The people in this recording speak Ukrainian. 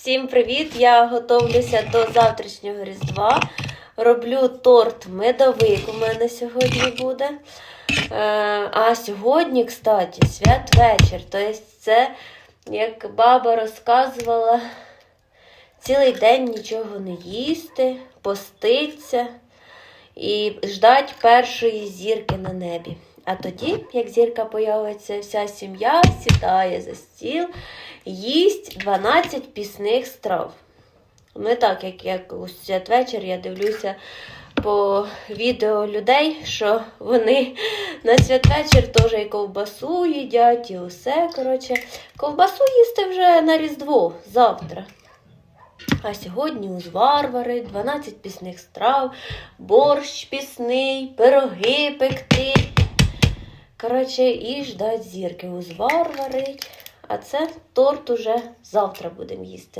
Всім привіт! Я готовлюся до завтрашнього Різдва. Роблю торт медовик у мене сьогодні буде. Е, а сьогодні, кстати, святвечір. Тобто це, як баба розказувала, цілий день нічого не їсти, поститься і ждать першої зірки на небі. А тоді, як зірка появиться, вся сім'я сідає за стіл, їсть 12 пісних страв. Не так, як, як у святвечір я дивлюся по відео людей, що вони на святвечір теж і ковбасу їдять, і усе. Коротше, ковбасу їсти вже на Різдво завтра. А сьогодні узвар варить, 12 пісних страв, борщ пісний, пироги пекти. Коротше, і ждать зірки. узварвари. А це торт уже завтра будемо їсти.